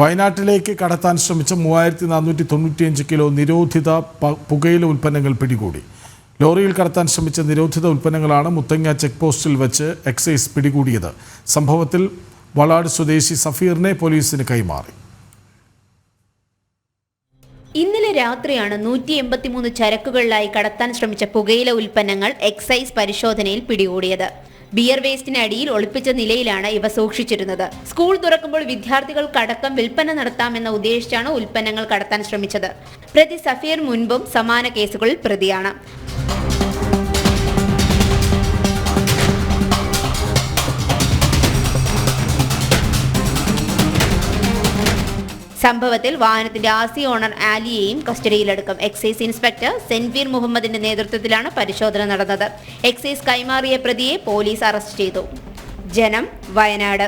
വയനാട്ടിലേക്ക് കടത്താൻ ശ്രമിച്ച മൂവായിരത്തി നാനൂറ്റി തൊണ്ണൂറ്റിയഞ്ച് കിലോ നിരോധിത പുകയില ഉൽപ്പന്നങ്ങൾ പിടികൂടി. ലോറിയിൽ കടത്താൻ ശ്രമിച്ച നിരോധിത ഉൽപ്പന്നങ്ങളാണ് മുത്തങ്ങ ചെക്ക് പോസ്റ്റിൽ വെച്ച് എക്സൈസ് പിടികൂടിയത്. സംഭവത്തിൽ വളാട് സ്വദേശി സഫീറിനെ പോലീസിന് കൈമാറി. ഇന്നലെ രാത്രിയാണ് നൂറ്റി എൺപത്തിമൂന്ന് ചരക്കുകളിലായി കടത്താൻ ശ്രമിച്ച പുകയില ഉൽപ്പന്നങ്ങൾ എക്സൈസ് പരിശോധനയിൽ പിടികൂടിയത്. ബിയർ വേസ്റ്റിനടിയിൽ ഒളിപ്പിച്ച നിലയിലാണ് ഇവ സൂക്ഷിച്ചിരുന്നത്. സ്കൂൾ തുറക്കുമ്പോൾ വിദ്യാർത്ഥികൾക്കടക്കം വിൽപ്പന നടത്താമെന്ന ഉദ്ദേശിച്ചാണ് ഉൽപ്പന്നങ്ങൾ കടത്താൻ ശ്രമിച്ചത്. പ്രതി സഫീർ മുൻപും സമാന കേസുകളിൽ പ്രതിയാണ്. സംഭവത്തിൽ വാഹനത്തിന്റെ ആസി ഓണർ ആലിയെയും കസ്റ്റഡിയിലെടുക്കും. എക്സൈസ് ഇൻസ്പെക്ടർ സെൻവീർ മുഹമ്മദിന്റെ നേതൃത്വത്തിലാണ് പരിശോധന നടന്നത്. എക്സൈസ് കൈമാറിയ പ്രതിയെ പോലീസ് അറസ്റ്റ് ചെയ്തു. ജനം വയനാട്.